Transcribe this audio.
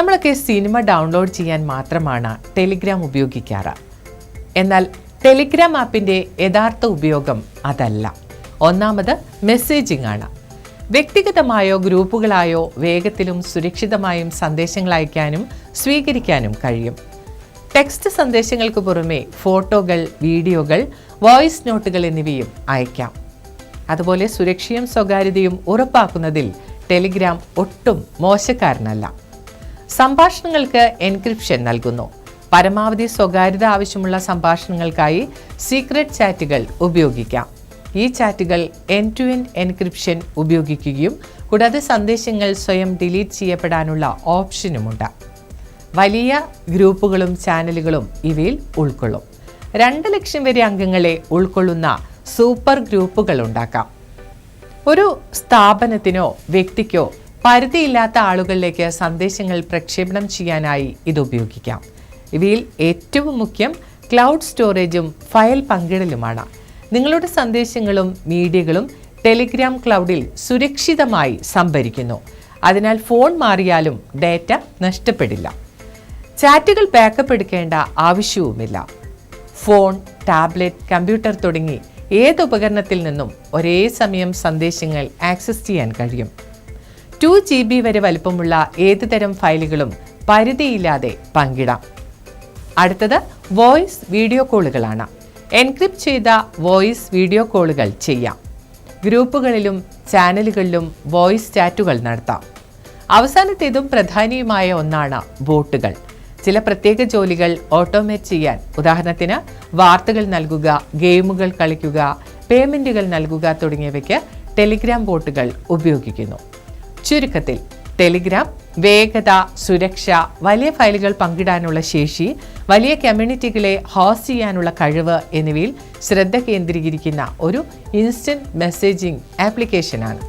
നമ്മളൊക്കെ cinema download ചെയ്യാൻ മാത്രമാണ് ടെലിഗ്രാം ഉപയോഗിക്കാറ്. എന്നാൽ ടെലിഗ്രാം ആപ്പിന്റെ യഥാർത്ഥ ഉപയോഗം അതല്ല. ഒന്നാമത് മെസ്സേജിംഗ് ആണ്. വ്യക്തിഗതമായോ ഗ്രൂപ്പുകളായോ വേഗത്തിലും സുരക്ഷിതമായും സന്ദേശങ്ങൾ അയക്കാനും സ്വീകരിക്കാനും കഴിയും. ടെക്സ്റ്റ് സന്ദേശങ്ങൾക്ക് പുറമെ ഫോട്ടോകൾ വീഡിയോകൾ വോയിസ് നോട്ടുകൾ എന്നിവയും അയക്കാം. അതുപോലെ സുരക്ഷയും സ്വകാര്യതയും ഉറപ്പാക്കുന്നതിൽ ടെലിഗ്രാം ഒട്ടും മോശക്കാരനല്ല. സംഭാഷണങ്ങൾക്ക് എൻക്രിപ്ഷൻ നൽകുന്നു. പരമാവധി സ്വകാര്യത ആവശ്യമുള്ള സംഭാഷണങ്ങൾക്കായി സീക്രട്ട് ചാറ്റുകൾ ഉപയോഗിക്കാം. ഈ ചാറ്റുകൾ എൻ ടു എൻ എൻക്രിപ്ഷൻ ഉപയോഗിക്കുകയും കൂടാതെ സന്ദേശങ്ങൾ സ്വയം ഡിലീറ്റ് ചെയ്യപ്പെടാനുള്ള ഓപ്ഷനുമുണ്ട്. വലിയ ഗ്രൂപ്പുകളും ചാനലുകളും ഇവയിൽ ഉൾക്കൊള്ളും. രണ്ട് ലക്ഷം വരെ അംഗങ്ങളെ ഉൾക്കൊള്ളുന്ന സൂപ്പർ ഗ്രൂപ്പുകൾ ഉണ്ടാക്കാം. ഒരു സ്ഥാപനത്തിനോ വ്യക്തിക്കോ പരിധിയില്ലാത്ത ആളുകളിലേക്ക് സന്ദേശങ്ങൾ പ്രക്ഷേപണം ചെയ്യാനായി ഇത് ഉപയോഗിക്കാം. ഇവയിൽ ഏറ്റവും മുഖ്യം ക്ലൗഡ് സ്റ്റോറേജും ഫയൽ പങ്കിടലുമാണ്. നിങ്ങളുടെ സന്ദേശങ്ങളും മീഡിയകളും ടെലിഗ്രാം ക്ലൗഡിൽ സുരക്ഷിതമായി സംഭരിക്കുന്നു. അതിനാൽ ഫോൺ മാറിയാലും ഡാറ്റ നഷ്ടപ്പെടില്ല. ചാറ്റുകൾ ബാക്കപ്പ് എടുക്കേണ്ട ആവശ്യവുമില്ല. ഫോൺ ടാബ്ലറ്റ് കമ്പ്യൂട്ടർ തുടങ്ങി ഏത് ഉപകരണത്തിൽ നിന്നും ഒരേ സമയം സന്ദേശങ്ങൾ ആക്സസ് ചെയ്യാൻ കഴിയും. ടു ജി ബി വരെ വലുപ്പമുള്ള ഏത് തരം ഫയലുകളും പരിധിയില്ലാതെ പങ്കിടാം. അടുത്തത് വോയിസ് വീഡിയോ കോളുകളാണ്. എൻക്രിപ്റ്റ് ചെയ്ത വോയിസ് വീഡിയോ കോളുകൾ ചെയ്യാം. ഗ്രൂപ്പുകളിലും ചാനലുകളിലും വോയിസ് ചാറ്റുകൾ നടത്താം. അവസാനത്തേതും പ്രധാനിയുമായ ഒന്നാണ് ബോട്ടുകൾ. ചില പ്രത്യേക ജോലികൾ ഓട്ടോമേറ്റ് ചെയ്യാൻ. ഉദാഹരണത്തിന് വാർത്തകൾ നൽകുക ഗെയിമുകൾ കളിക്കുക പേയ്മെന്റുകൾ നൽകുക തുടങ്ങിയവയ്ക്ക് ടെലിഗ്രാം ബോട്ടുകൾ ഉപയോഗിക്കുന്നു. ചുരുക്കത്തിൽ ടെലിഗ്രാം വേഗത സുരക്ഷ വലിയ ഫയലുകൾ പങ്കിടാനുള്ള ശേഷി വലിയ കമ്മ്യൂണിറ്റികളെ ഹോസ്റ്റ് ചെയ്യാനുള്ള കഴിവ് എന്നിവയിൽ ശ്രദ്ധ കേന്ദ്രീകരിക്കുന്ന ഒരു ഇൻസ്റ്റന്റ് മെസ്സേജിംഗ് ആപ്ലിക്കേഷനാണ്.